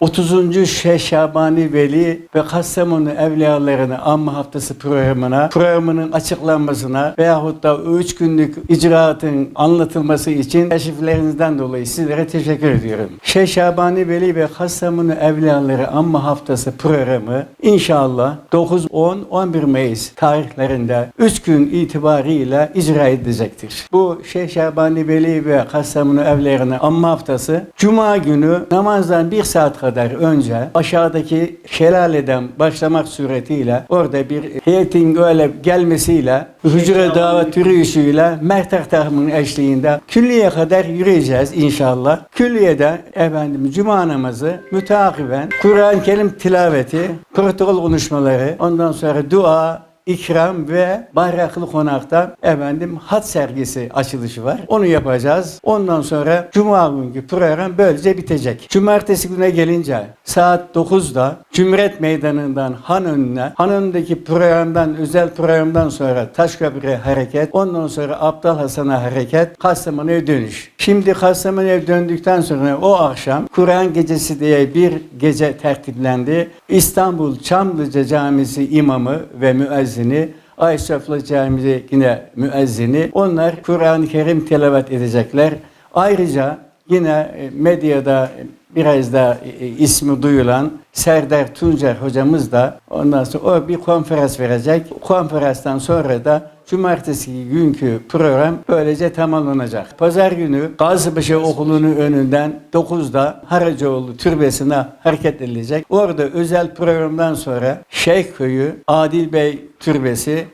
30. Şeyh Şabani Veli ve Kastamonu Evliyalarını Anma Haftası programına, programının açıklanmasına veyahut da o 3 günlük icraatın anlatılması için teşriflerinizden dolayı sizlere teşekkür ediyorum. Şeyh Şabani Veli ve Kastamonu Evliyaları Anma Haftası programı inşallah 9, 10, 11 Mayıs tarihlerinde 3 gün itibariyle icra edilecektir. Bu Şeyh Şabani Veli ve Kastamonu Evliyalarını Anma Haftası Cuma günü namazdan bir saat kadar önce aşağıdaki şelaleden başlamak suretiyle orada bir heyetin öyle gelmesiyle hücre davet yürüyüşüyle Mertak takımının eşliğinde külliye kadar yürüyeceğiz inşallah. Külliyede efendim cuma namazı müteakiben Kur'an-ı Kerim tilaveti, protokol konuşmaları, ondan sonra dua, ikram ve bayraklı konakta efendim hat sergisi açılışı var. Onu yapacağız. Ondan sonra Cuma günkü program böylece bitecek. Cumartesi güne gelince saat 9'da Cumhuriyet Meydanı'ndan Han önüne, Han önündeki programdan, özel programdan sonra Taşköprü hareket, ondan sonra Abdal Hasan'a hareket, Kastamonu'ya dönüş. Şimdi Kastamonu'ya döndükten sonra o akşam Kur'an gecesi diye bir gece tertiplendi. İstanbul Çamlıca Camisi imamı ve müezzini Ayşaflı Camii yine müezzini. Onlar Kur'an-ı Kerim tilavet edecekler. Ayrıca yine e, medyada biraz da e, ismi duyulan Serdar Tuncer hocamız da ondan sonra o bir konferans verecek. Konferanstan sonra da Cumartesi günkü program böylece tamamlanacak. Pazar günü Gazipaşa Okulu'nun önünden 9'da Haracıoğlu Türbesi'ne hareket edilecek. Orada özel programdan sonra Şeyhköy'ü Adil Bey Türbesi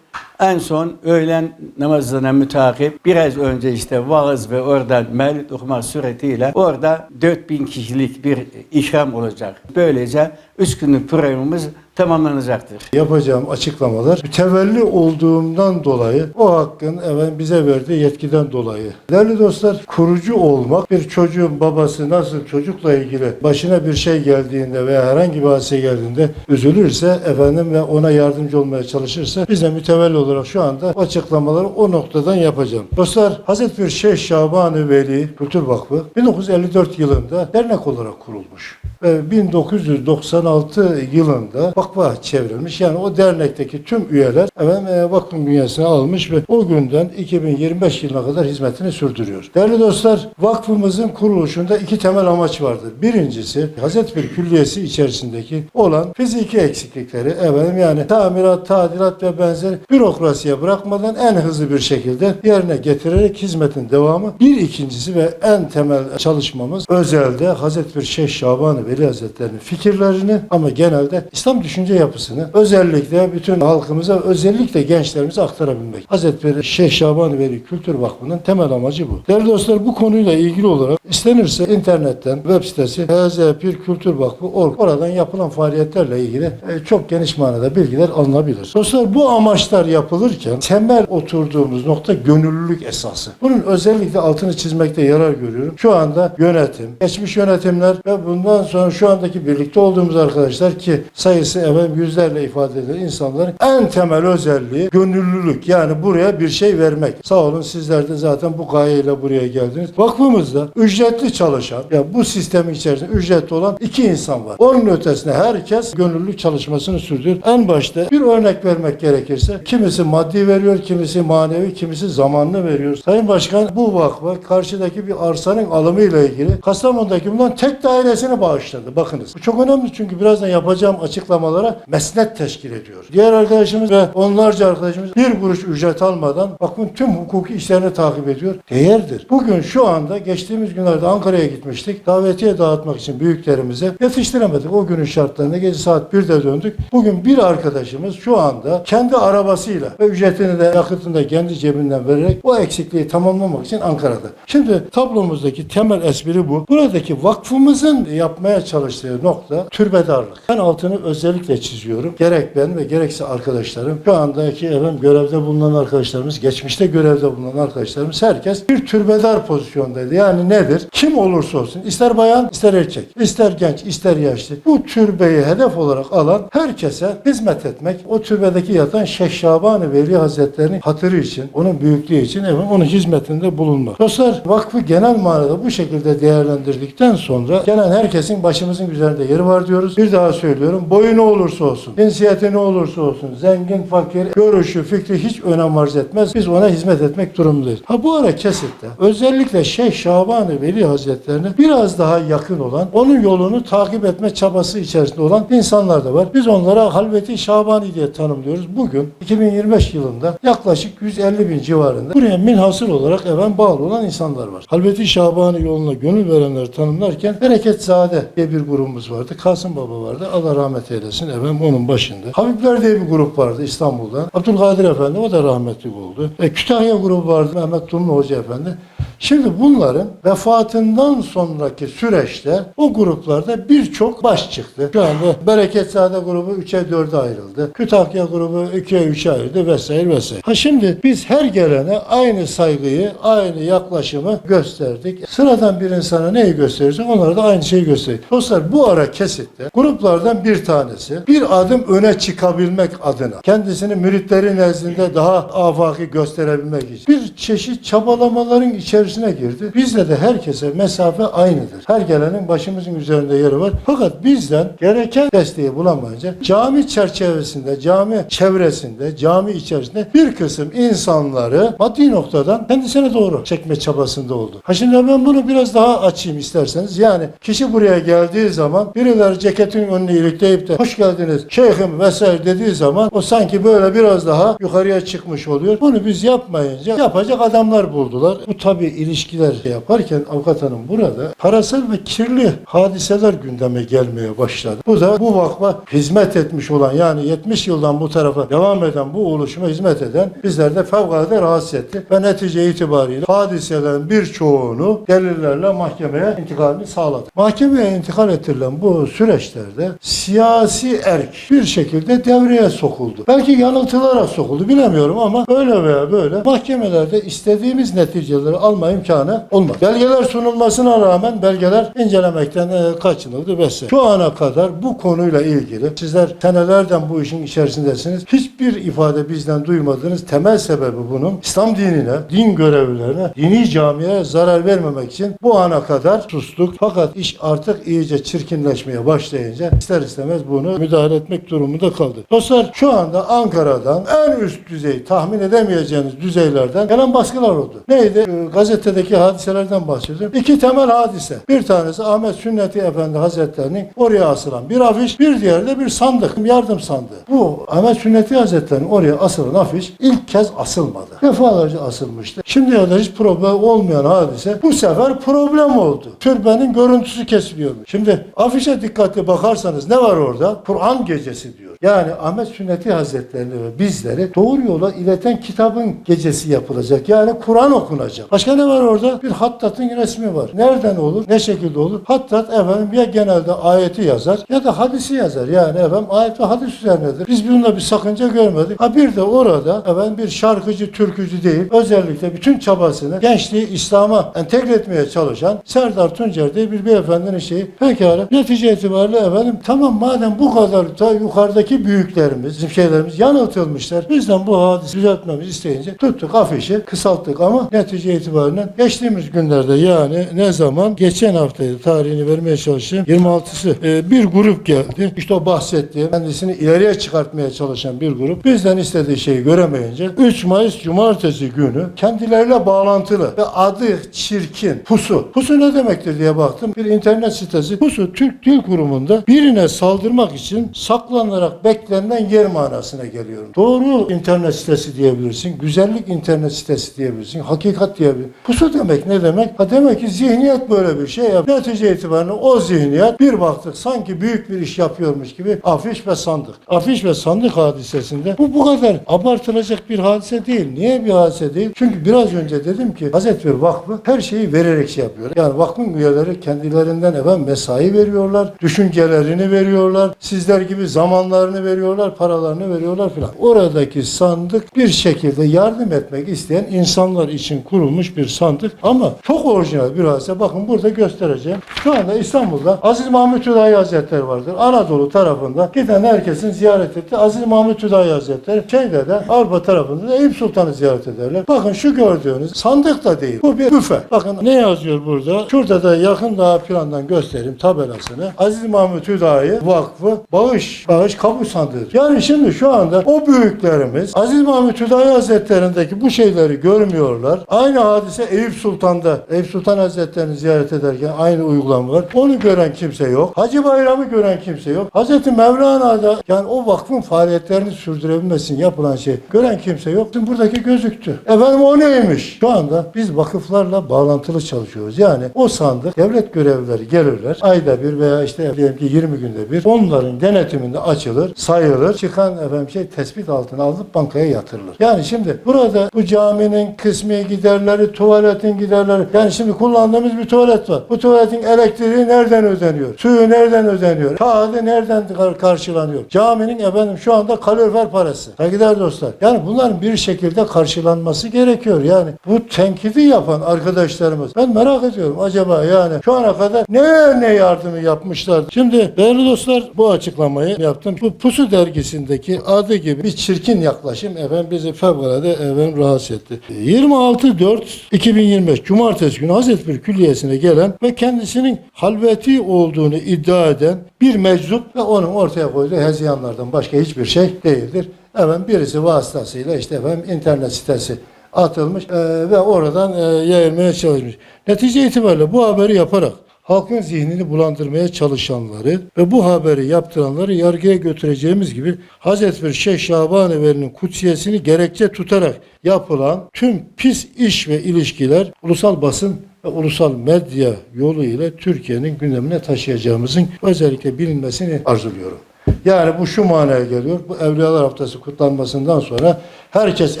en son öğlen namazına mütakip biraz önce işte vaaz ve oradan mevlid okumak suretiyle orada 4000 kişilik bir ikram olacak. Böylece 3 günlük programımız tamamlanacaktır. Yapacağım açıklamalar mütevelli olduğumdan dolayı o hakkın evet bize verdiği yetkiden dolayı. Değerli dostlar kurucu olmak bir çocuğun babası nasıl çocukla ilgili başına bir şey geldiğinde veya herhangi bir hadise geldiğinde üzülürse efendim ve ona yardımcı olmaya çalışırsa biz de mütevelli olarak şu anda açıklamaları o noktadan yapacağım. Dostlar Hazreti Şeyh Şaban-ı Veli Kültür Vakfı 1954 yılında dernek olarak kurulmuş. Ve 1996 yılında vakfa çevrilmiş. Yani o dernekteki tüm üyeler efendim, e, vakfın bünyesine almış ve o günden 2025 yılına kadar hizmetini sürdürüyor. Değerli dostlar, vakfımızın kuruluşunda iki temel amaç vardır. Birincisi Hazreti bir Külliyesi içerisindeki olan fiziki eksiklikleri efendim yani tamirat, tadilat ve benzeri bürokrasiye bırakmadan en hızlı bir şekilde yerine getirerek hizmetin devamı. Bir ikincisi ve en temel çalışmamız özelde Hazreti bir Şeyh Şaban Veli Hazretleri'nin fikirlerini ama genelde İslam düşünce yapısını özellikle bütün halkımıza özellikle gençlerimize aktarabilmek. Hazreti bir Şeyh Şaban Veli Kültür Vakfı'nın temel amacı bu. Değerli dostlar bu konuyla ilgili olarak istenirse internetten web sitesi HZ1 Kültür Vakfı org. Oradan yapılan faaliyetlerle ilgili e, çok geniş manada bilgiler alınabilir. Dostlar bu amaçlar yapılırken temel oturduğumuz nokta gönüllülük esası. Bunun özellikle altını çizmekte yarar görüyorum. Şu anda yönetim, geçmiş yönetimler ve bundan sonra şu andaki birlikte olduğumuz arkadaşlar ki sayısı efendim yüzlerle ifade edilen insanların en temel özelliği gönüllülük. Yani buraya bir şey vermek. Sağ olun sizler de zaten bu gayeyle buraya geldiniz. Vakfımızda ücretli çalışan, ya bu sistemin içerisinde ücretli olan iki insan var. Onun ötesinde herkes gönüllülük çalışmasını sürdürüyor. En başta bir örnek vermek gerekirse kimisi maddi veriyor, kimisi manevi, kimisi zamanlı veriyor. Sayın Başkan bu vakfa karşıdaki bir arsanın alımıyla ilgili Kastamonu'daki bundan tek dairesini bağışladı. Bakınız. Bu çok önemli çünkü birazdan yapacağım açıklamalara mesnet teşkil ediyor. Diğer arkadaşımız ve onlarca arkadaşımız bir kuruş ücret almadan vakfın tüm hukuki işlerini takip ediyor. Değerdir. Bugün şu anda geçtiğimiz günlerde Ankara'ya gitmiştik. Davetiye dağıtmak için büyüklerimize yetiştiremedik. O günün şartlarında gece saat 1'de döndük. Bugün bir arkadaşımız şu anda kendi arabasıyla ve ücretini de yakıtını da kendi cebinden vererek o eksikliği tamamlamak için Ankara'da. Şimdi tablomuzdaki temel espri bu. Buradaki vakfımızın yapmaya çalıştığı nokta türbedarlık. Ben altını özellikle çiziyorum. Gerek ben ve gerekse arkadaşlarım şu andaki efendim görevde bulunan arkadaşlarımız, geçmişte görevde bulunan arkadaşlarımız herkes bir türbedar pozisyondaydı. Yani nedir? Kim olursa olsun ister bayan ister erkek, ister genç ister yaşlı bu türbeyi hedef olarak alan herkese hizmet etmek, o türbedeki yatan Şeyh Şaban-ı Veli Hazretleri'nin hatırı için, onun büyüklüğü için efendim onun hizmetinde bulunmak. Dostlar vakfı genel manada bu şekilde değerlendirdikten sonra gelen herkesin Herkesin başımızın üzerinde yeri var diyoruz. Bir daha söylüyorum. Boyu ne olursa olsun, cinsiyeti ne olursa olsun, zengin, fakir, görüşü, fikri hiç önem arz etmez. Biz ona hizmet etmek durumundayız. Ha bu ara kesitte özellikle Şeyh Şaban-ı Veli Hazretlerine biraz daha yakın olan, onun yolunu takip etme çabası içerisinde olan insanlar da var. Biz onlara Halveti Şabani diye tanımlıyoruz. Bugün 2025 yılında yaklaşık 150 bin civarında buraya minhasır olarak even bağlı olan insanlar var. Halveti Şabani yoluna gönül verenleri tanımlarken Bereketzade diye bir grubumuz vardı. Kasım Baba vardı. Allah rahmet eylesin. Efendim onun başında. Habibler diye bir grup vardı İstanbul'da. Abdülkadir Efendi o da rahmetli oldu. E, Kütahya grubu vardı. Mehmet Dumlu Hoca Efendi. Şimdi bunların vefatından sonraki süreçte o gruplarda birçok baş çıktı. Şu anda Bereketzade grubu 3'e 4'e ayrıldı. Kütahya grubu 2'ye 3'e ayrıldı vesaire vesaire. Ha şimdi biz her gelene aynı saygıyı, aynı yaklaşımı gösterdik. Sıradan bir insana neyi gösterirsek onlara da aynı şeyi gösterdik. Dostlar bu ara kesitte gruplardan bir tanesi bir adım öne çıkabilmek adına kendisini müritleri nezdinde daha afaki gösterebilmek için bir çeşit çabalamaların içerisine girdi. Bizde de herkese mesafe aynıdır. Her gelenin başımızın üzerinde yeri var. Fakat bizden gereken desteği bulamayınca cami çerçevesinde, cami çevresinde, cami içerisinde bir kısım insanları maddi noktadan kendisine doğru çekme çabasında oldu. Ha şimdi ben bunu biraz daha açayım isterseniz. Yani kişi buraya geldiği zaman birileri ceketin önünü ilikleyip de hoş geldiniz şeyhim vesaire dediği zaman o sanki böyle biraz daha yukarıya çıkmış oluyor. Bunu biz yapmayınca yapacak adamlar buldular. Bu tabi ilişkiler yaparken avukat hanım burada parasal ve kirli hadiseler gündeme gelmeye başladı. Bu da bu vakfa hizmet etmiş olan yani 70 yıldan bu tarafa devam eden bu oluşuma hizmet eden bizler de fevkalade rahatsız etti. Ve netice itibariyle hadiselerin birçoğunu delillerle mahkemeye intikalini sağladı. Mahkemeye intikal ettirilen bu süreçlerde siyasi erk bir şekilde devreye sokuldu. Belki yanıltılarak sokuldu bilemiyorum ama öyle veya böyle mahkemelerde istediğimiz neticeleri alma imkanı olmadı. Belgeler sunulmasına rağmen belgeler incelemekten e, kaçınıldı vesaire. Şu ana kadar bu konuyla ilgili sizler senelerden bu işin içerisindesiniz. Hiçbir ifade bizden duymadığınız temel sebebi bunun İslam dinine, din görevlilerine, dini camiye zarar vermemek için bu ana kadar sustuk. Fakat iş artık iyice çirkinleşmeye başlayınca ister istemez bunu müdahale etmek durumunda kaldı. Dostlar şu anda Ankara'dan en üst düzey tahmin edemeyeceğiniz düzeylerden gelen baskılar oldu. Neydi? Ee, Gazetedeki hadiselerden bahsediyorum. İki temel hadise. Bir tanesi Ahmet Sünneti Efendi Hazretleri'nin oraya asılan bir afiş, bir diğeri de bir sandık, yardım sandığı. Bu Ahmet Sünneti Hazretleri'nin oraya asılan afiş ilk kez asılmadı. Defalarca asılmıştı. Şimdiye kadar hiç problem olmayan hadise bu sefer problem oldu. Türbenin görüntüsü kesiliyormuş. Şimdi afişe dikkatli bakarsanız ne var orada? Kur'an gecesi diyor. Yani Ahmet Sünneti Hazretlerini ve bizleri doğru yola ileten kitabın gecesi yapılacak. Yani Kur'an okunacak. Başka ne var orada? Bir hattatın resmi var. Nereden olur? Ne şekilde olur? Hattat efendim ya genelde ayeti yazar ya da hadisi yazar. Yani efendim ayet ve hadis üzerinedir. Biz bunda bir sakınca görmedik. Ha bir de orada efendim bir şarkıcı, türkücü değil. Özellikle bütün çabasını gençliği İslam'a entegre etmeye çalışan Serdar Tuncer diye bir beyefendinin şeyi. Pekala. Netice itibariyle efendim tamam madem bu kadar da yukarıdaki büyüklerimiz, bizim şeylerimiz yanıltılmışlar. Bizden bu hadisi düzeltmemizi isteyince tuttuk afişi kısalttık ama netice itibariyle geçtiğimiz günlerde yani ne zaman geçen haftaydı tarihini vermeye çalıştım. 26'sı e, bir grup geldi. İşte o bahsettiğim kendisini ileriye çıkartmaya çalışan bir grup bizden istediği şeyi göremeyince 3 Mayıs Cumartesi günü kendileriyle bağlantılı ve adı çirkin pusu. Pusu ne demektir diye baktım. Bir internet sitesi. Pusu Türk Dil Kurumu'nda birine saldırmak için saklanarak beklenen yer manasına geliyor. Doğru internet sitesi diyebilirsin. Güzellik internet sitesi diyebilirsin. Hakikat diyebilirsin. Pusu demek ne demek? Ha demek ki zihniyet böyle bir şey yap. Netice itibariyle o zihniyet bir baktık sanki büyük bir iş yapıyormuş gibi afiş ve sandık. Afiş ve sandık hadisesinde bu bu kadar abartılacak bir hadise değil. Niye bir hadise değil? Çünkü biraz önce dedim ki Hazreti Vakfı her şeyi vererek şey yapıyor. Yani vakfın üyeleri kendilerinden efendim mesai veriyorlar, düşüncelerini veriyorlar, sizler gibi zamanlarını veriyorlar, paralarını veriyorlar filan. Oradaki sandık bir şekilde yardım etmek isteyen insanlar için kurulmuş bir sandık ama çok orijinal bir hadise. Bakın burada göstereceğim. Şu anda İstanbul'da Aziz Mahmut Hüdayi Hazretleri vardır. Anadolu tarafında giden herkesin ziyaret etti. Aziz Mahmut Hüdayi Hazretleri şeyde de Avrupa tarafında da Eyüp Sultan'ı ziyaret ederler. Bakın şu gördüğünüz sandık da değil. Bu bir büfe. Bakın ne yazıyor burada? Şurada da yakın daha plandan göster göstereyim tabelasını. Aziz Mahmut Hüdayi Vakfı bağış, bağış kamu sandığıdır. Yani şimdi şu anda o büyüklerimiz Aziz Mahmut Hüdayi Hazretlerindeki bu şeyleri görmüyorlar. Aynı hadise Eyüp Sultan'da. Eyüp Sultan Hazretlerini ziyaret ederken aynı uygulama var. Onu gören kimse yok. Hacı Bayram'ı gören kimse yok. Hazreti Mevlana'da yani o vakfın faaliyetlerini sürdürebilmesi için yapılan şey gören kimse yok. Şimdi buradaki gözüktü. Efendim o neymiş? Şu anda biz vakıflarla bağlantılı çalışıyoruz. Yani o sandık devlet görevlileri gelirler. Ayda bir veya işte diyelim ki 20 günde bir onların denetiminde açılır, sayılır. Çıkan efendim şey tespit altına alınıp bankaya yatırılır. Yani şimdi burada bu caminin kısmi giderleri, tuvaletin giderleri. Yani şimdi kullandığımız bir tuvalet var. Bu tuvaletin elektriği nereden ödeniyor? Suyu nereden ödeniyor? Kağıdı nereden kar- karşılanıyor? Caminin efendim şu anda kalorifer parası. Saygıdeğer dostlar. Yani bunların bir şekilde karşılanması gerekiyor. Yani bu tenkidi yapan arkadaşlarımız. Ben merak ediyorum acaba yani şu ana kadar ne ne yardımı yapmışlar. Şimdi değerli dostlar bu açıklamayı yaptım. Bu Pusu dergisindeki adı gibi bir çirkin yaklaşım efendim bizi fevkalade efendim rahatsız etti. 26.4.2025 Cumartesi günü Hazretleri Külliyesi'ne gelen ve kendisinin halveti olduğunu iddia eden bir meczup ve onun ortaya koyduğu heziyanlardan başka hiçbir şey değildir. Efendim birisi vasıtasıyla işte efendim internet sitesi atılmış e, ve oradan e, yayılmaya çalışmış. Netice itibariyle bu haberi yaparak halkın zihnini bulandırmaya çalışanları ve bu haberi yaptıranları yargıya götüreceğimiz gibi Hazreti bir Şeyh Şaban Eveli'nin kutsiyesini gerekçe tutarak yapılan tüm pis iş ve ilişkiler ulusal basın ve ulusal medya yolu ile Türkiye'nin gündemine taşıyacağımızın özellikle bilinmesini arzuluyorum. Yani bu şu manaya geliyor. Bu Evliyalar Haftası kutlanmasından sonra herkes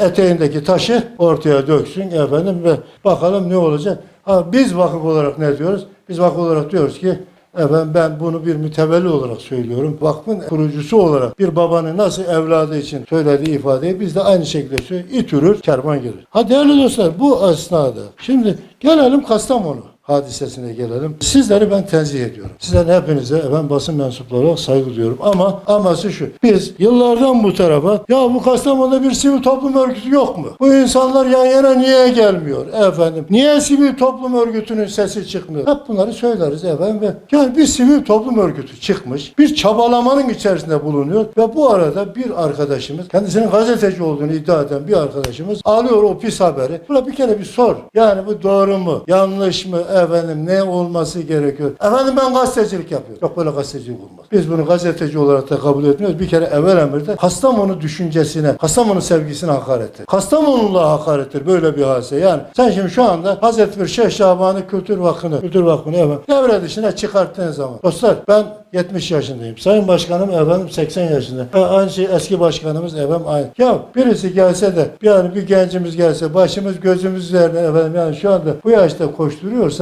eteğindeki taşı ortaya döksün efendim ve bakalım ne olacak. Ha, biz vakıf olarak ne diyoruz? Biz vakıf olarak diyoruz ki efendim ben bunu bir mütevelli olarak söylüyorum. Vakfın kurucusu olarak bir babanın nasıl evladı için söylediği ifadeyi biz de aynı şekilde söylüyoruz. İt ürür, kervan gelir. Ha değerli dostlar bu esnada şimdi gelelim Kastamonu hadisesine gelelim. Sizleri ben tenzih ediyorum. Sizlerin hepinize ben basın mensupları olarak saygı duyuyorum. Ama aması şu. Biz yıllardan bu tarafa ya bu Kastamonu'da bir sivil toplum örgütü yok mu? Bu insanlar yan yana niye gelmiyor efendim? Niye sivil toplum örgütünün sesi çıkmıyor? Hep bunları söyleriz efendim ve yani bir sivil toplum örgütü çıkmış. Bir çabalamanın içerisinde bulunuyor ve bu arada bir arkadaşımız kendisinin gazeteci olduğunu iddia eden bir arkadaşımız alıyor o pis haberi. Buna bir kere bir sor. Yani bu doğru mu? Yanlış mı? Efendim ne olması gerekiyor? Efendim ben gazetecilik yapıyorum. Yok böyle gazetecilik olmaz. Biz bunu gazeteci olarak da kabul etmiyoruz. Bir kere evvel emirde Kastamonu düşüncesine, Kastamonu sevgisine hakarettir. Kastamonuluğa hakarettir böyle bir hadise. Yani sen şimdi şu anda Hazreti bir Şeyh Şaban'ı Kültür Vakfı'nı, Kültür Vakfı'nı efendim devre dışına çıkarttığın zaman. Dostlar ben 70 yaşındayım. Sayın Başkanım efendim 80 yaşında. Ha, aynı şey eski başkanımız efendim aynı. Ya birisi gelse de yani bir gencimiz gelse başımız gözümüz üzerine efendim yani şu anda bu yaşta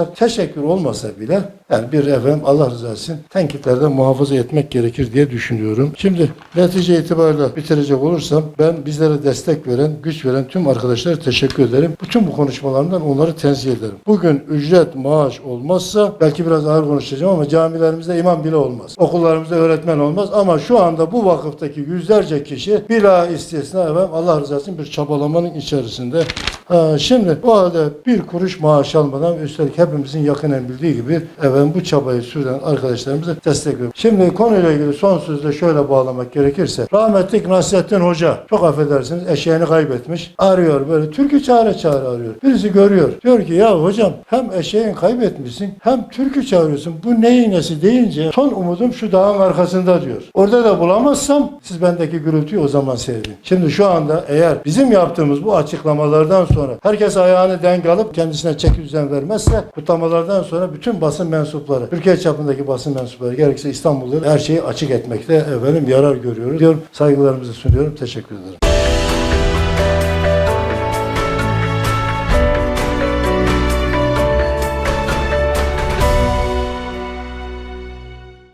koşturuyorsak teşekkür olmasa bile yani bir efendim Allah rızası için tenkitlerden muhafaza etmek gerekir diye düşünüyorum. Şimdi netice itibariyle bitirecek olursam ben bizlere destek veren, güç veren tüm arkadaşlara teşekkür ederim. Bütün bu konuşmalarımdan onları tenzih ederim. Bugün ücret, maaş olmazsa belki biraz ağır konuşacağım ama camilerimizde imam bile olmaz. Okullarımızda öğretmen olmaz ama şu anda bu vakıftaki yüzlerce kişi bila istisna efendim Allah rızası için bir çabalamanın içerisinde. Ha, şimdi bu halde bir kuruş maaş almadan üstelik hepimizin yakinen bildiği gibi efendim bu çabayı süren arkadaşlarımıza destek. Şimdi konuyla ilgili son sözde şöyle bağlamak gerekirse rahmetlik Nasrettin Hoca çok affedersiniz eşeğini kaybetmiş. Arıyor böyle türkü çağıra çağıra arıyor. Birisi görüyor. Diyor ki ya hocam hem eşeğin kaybetmişsin hem türkü çağırıyorsun. Bu neyin nesi deyince son umudum şu dağın arkasında diyor. Orada da bulamazsam siz bendeki gürültüyü o zaman seyredin. Şimdi şu anda eğer bizim yaptığımız bu açıklamalardan sonra herkes ayağını denk alıp kendisine çeki düzen vermezse kutlamalardan sonra bütün basın mensupları, Türkiye çapındaki basın mensupları gerekse İstanbul'da her şeyi açık etmekte efendim yarar görüyoruz. Diyorum saygılarımızı sunuyorum. Teşekkür ederim.